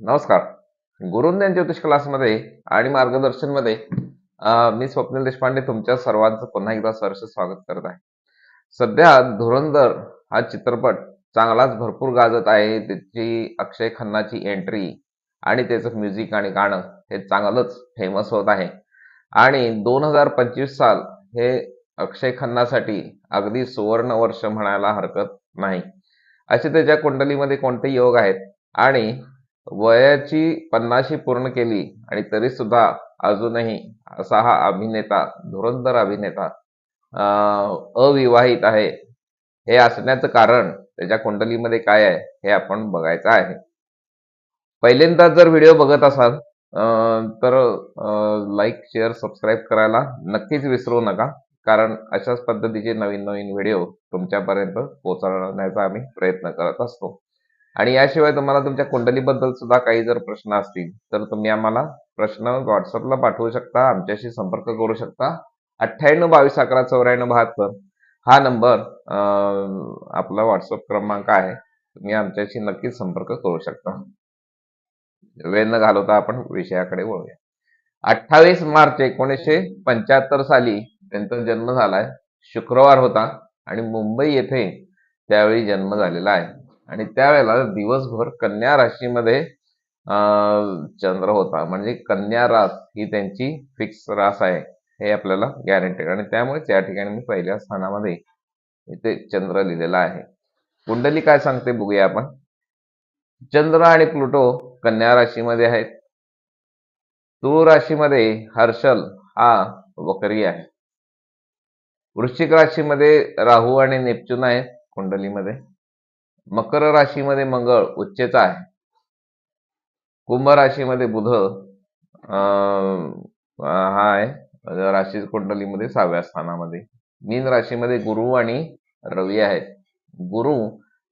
नमस्कार. गुरुज्ञान ज्योतिष क्लासमध्ये आणि मार्गदर्शनमध्ये मध्ये मी स्वप्नील देशपांडे तुमच्या सर्वांचं पुन्हा एकदा सहर्ष स्वागत करत आहे. सध्या धुरंधर हा चित्रपट चांगलाच भरपूर गाजत आहे. त्याची अक्षय खन्नाची एंट्री आणि त्याचं म्युझिक आणि गाणं हे चांगलंच फेमस होत आहे. आणि दोन हजार पंचवीस साल हे अक्षय खन्नासाठी अगदी सुवर्ण वर्ष म्हणायला हरकत नाही. असे त्याच्या कुंडलीमध्ये कोणते योग आहेत? आणि वयाची पन्नाशी पूर्ण केली आणि तरी सुद्धा अजूनही असा हा अभिनेता धुरंधर अभिनेता अं, अविवाहित आहे. हे असण्याचं कारण त्याच्या कुंडलीमध्ये काय आहे हे आपण बघायचं आहे. पहिल्यांदा जर व्हिडिओ बघत असाल अं, तर लाईक शेअर सबस्क्राईब करायला नक्कीच विसरू नका. कारण अशाच पद्धतीचे नवीन नवीन व्हिडिओ तुमच्यापर्यंत पोहोचवण्याचा आम्ही प्रयत्न करत असतो. आणि याशिवाय तुम्हाला तुमच्या कुंडलीबद्दल सुद्धा काही जर प्रश्न असतील तर तुम्ही आम्हाला प्रश्न व्हॉट्सअपला पाठवू शकता आमच्याशी संपर्क करू शकता. अठ्ठ्याण्णव बावीस अकरा चौऱ्याण्णव बहात्तर हा नंबर आपला व्हॉट्सअप क्रमांक आहे. तुम्ही आमच्याशी नक्कीच संपर्क करू शकता. वेळ न घालवता आपण विषयाकडे वळूया. अठ्ठावीस मार्च एकोणीसशे पंच्याहत्तर साली त्यांचा जन्म झालाय. शुक्रवार होता आणि मुंबई येथे त्यावेळी जन्म झालेला आहे. आणि त्यावेळेला दिवसभर कन्या राशीमध्ये चंद्र होता. म्हणजे कन्या रास ही त्यांची फिक्स रास आहे हे आपल्याला गॅरंटेड आणि त्यामुळेच या ठिकाणी मी पहिल्या स्थानामध्ये इथे चंद्र लिहिलेला आहे. कुंडली काय सांगते बघूया आपण. चंद्र आणि प्लुटो कन्या राशीमध्ये आहेत. तुळ राशीमध्ये हर्षल हा वकरी आहे. वृश्चिक राशीमध्ये राहू आणि नेपच्यून आहेत कुंडलीमध्ये. मकर राशीमध्ये मंगळ उच्चेचा आहे. कुंभ राशीमध्ये बुध हा आहे. राशी कुंडलीमध्ये सहाव्या स्थानामध्ये. मीन राशीमध्ये गुरु आणि रवी आहेत. गुरु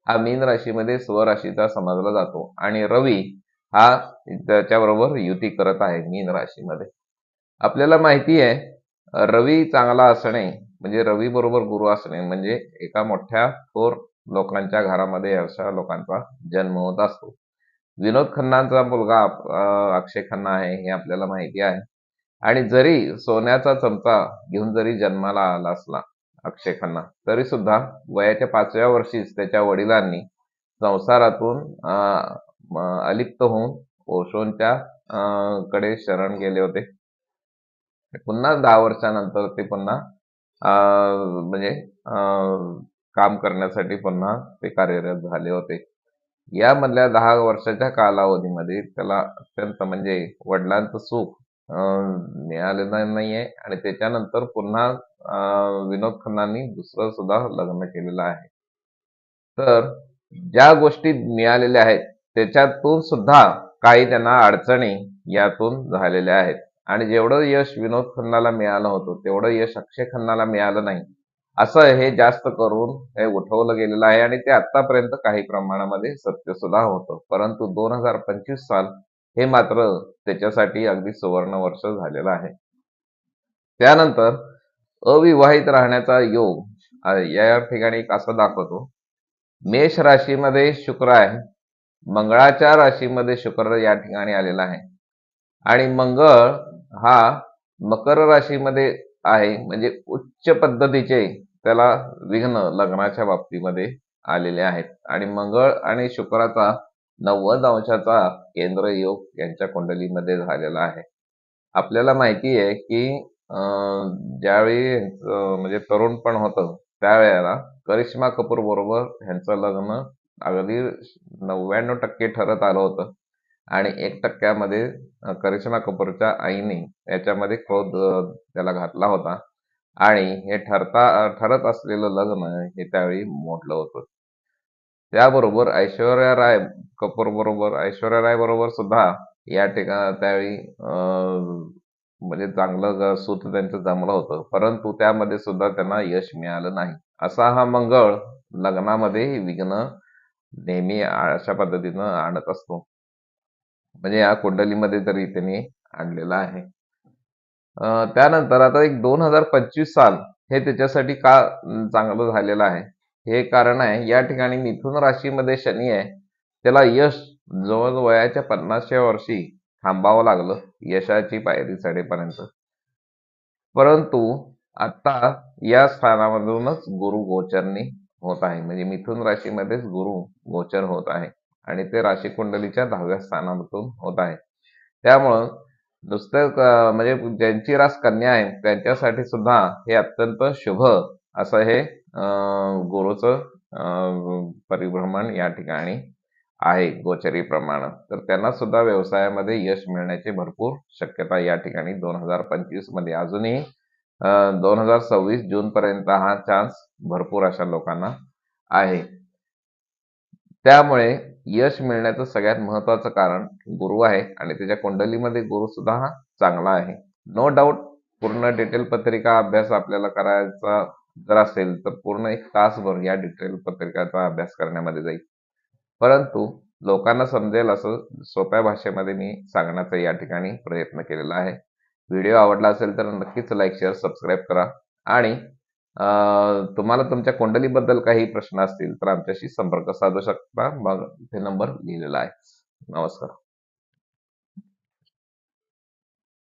हा मीन राशीमध्ये स्वराशीचा समजला जातो आणि रवी हा त्याच्याबरोबर युती करत आहे मीन राशीमध्ये. आपल्याला माहिती आहे रवी चांगला असणे म्हणजे रवी बरोबर गुरु असणे म्हणजे एका मोठ्या थोर लोकांच्या घरामध्ये अशा लोकांचा जन्म होत असतो. विनोद खन्नांचा मुलगा अक्षय खन्ना आहे हे आपल्याला माहिती आहे. आणि जरी सोन्याचा चमचा घेऊन जरी जन्माला आला असला अक्षय खन्ना तरी सुद्धा वयाच्या पाचव्या वर्षीच त्याच्या वडिलांनी संसारातून अं, अलिप्त होऊन ओशोंच्या अं, कडे शरण गेले होते. पुन्हा दहा वर्षानंतर ते पुन्हा अं, म्हणजे अं, काम करण्यासाठी पुन्हा ते कार्यरत झाले होते. यामधल्या दहा वर्षाच्या कालावधीमध्ये त्याला अत्यंत म्हणजे वडिलांचं सुख मिळालेलं नाहीये आणि त्याच्यानंतर पुन्हा विनोद खन्नांनी दुसरं सुद्धा लग्न केलेलं आहे. तर ज्या गोष्टी मिळालेल्या आहेत त्याच्यातून सुद्धा काही त्यांना अडचणी यातून झालेल्या आहेत. आणि जेवढं यश विनोद खन्नाला मिळालं होतं तेवढं यश अक्षय खन्नाला मिळालं नाही. असं हे जास्त करून हे उठवलं गेलेलं आहे आणि ते आतापर्यंत काही प्रमाणामध्ये सत्य सुद्धा होतं. परंतु दोन हजार पंचवीस साल हे मात्र त्याच्यासाठी अगदी सुवर्ण वर्ष झालेलं आहे. त्यानंतर अविवाहित राहण्याचा योग या ठिकाणी एक असं दाखवतो. मेष राशीमध्ये शुक्र आहे. मंगळाच्या राशीमध्ये शुक्र या ठिकाणी आलेला आहे. आणि मंगळ हा मकर राशीमध्ये आहे. म्हणजे उच्च पद्धतीचे त्याला विघ्न लग्नाच्या बाबतीमध्ये आलेले आहेत. आणि मंगळ आणि शुक्राचा नव्वद अंशाचा केंद्र योग यांच्या कुंडलीमध्ये झालेला आहे. आपल्याला माहिती आहे की अं, ज्यावेळी म्हणजे तरुण पण होतं त्यावेळेला करिश्मा कपूर बरोबर ह्यांचं लग्न अगदी नव्याण्णव टक्के ठरत आलं होतं. आणि एक टक्क्यामध्ये करिश्मा कपूरच्या आईने याच्यामध्ये क्रोध त्याला घातला होता. आणि हे ठरता ठरत असलेलं लग्न हे त्यावेळी मोडलं होतं. त्याबरोबर ऐश्वर्या राय कपूर बरोबर ऐश्वर्या राय बरोबर सुद्धा या ठिकाणी त्यावेळी अं, म्हणजे चांगलं सूत्र सूत त्यांचं जमलं होतं. परंतु त्यामध्ये सुद्धा त्यांना यश मिळालं नाही. असा हा मंगळ लग्नामध्ये विघ्न नेहमी अशा पद्धतीनं आणत असतो. म्हणजे या कुंडलीमध्ये तरी त्यांनी आणलेला आहे. त्यानंतर आता एक दोन हजार पंचवीस साल हे त्याच्यासाठी का चांगलं झालेलं आहे? हे कारण आहे या ठिकाणी मिथुन राशीमध्ये शनी आहे. त्याला यश जवळ वयाच्या पन्नासच्या वर्षी थांबावं लागलं यशाची पायरी चढेपर्यंत परंतु आता या स्थानामधूनच गुरु गोचरणी होत आहे. म्हणजे मिथुन राशीमध्येच गुरु गोचर होत आहे. आणि ते राशी कुंडलीच्या दहाव्या स्थानामधून होत आहे. त्यामुळं नुसतं म्हणजे ज्यांची रास कन्या आहे त्यांच्यासाठी सुद्धा हे अत्यंत शुभ असं हे गुरुचं परिभ्रमण या ठिकाणी आहे गोचरी प्रमाण. तर त्यांना सुद्धा व्यवसायामध्ये यश मिळण्याची भरपूर शक्यता या ठिकाणी दोन हजार पंचवीसमध्ये. अजूनही दोन हजार सव्वीस जून पर्यंत हा चान्स भरपूर अशा लोकांना आहे. त्यामुळे यश मिळण्याचं सगळ्यात महत्वाचं कारण गुरु आहे आणि त्याच्या कुंडलीमध्ये गुरु सुद्धा हा चांगला आहे. नो डाऊट पूर्ण डिटेल पत्रिका अभ्यास आपल्याला करायचा जर असेल तर पूर्ण एक तासभर या डिटेल पत्रिकाचा अभ्यास करण्यामध्ये जाईल. परंतु लोकांना समजेल असं सोप्या भाषेमध्ये मी सांगण्याचा या ठिकाणी प्रयत्न केलेला आहे. व्हिडिओ आवडला असेल तर नक्कीच लाईक शेअर सबस्क्राईब करा आणि तुम्हाला तुमच्या कुंडलीबद्दल काही प्रश्न असतील तर आमच्याशी संपर्क साधू शकता. मग इथे नंबर लिहिलेला आहे. नमस्कार.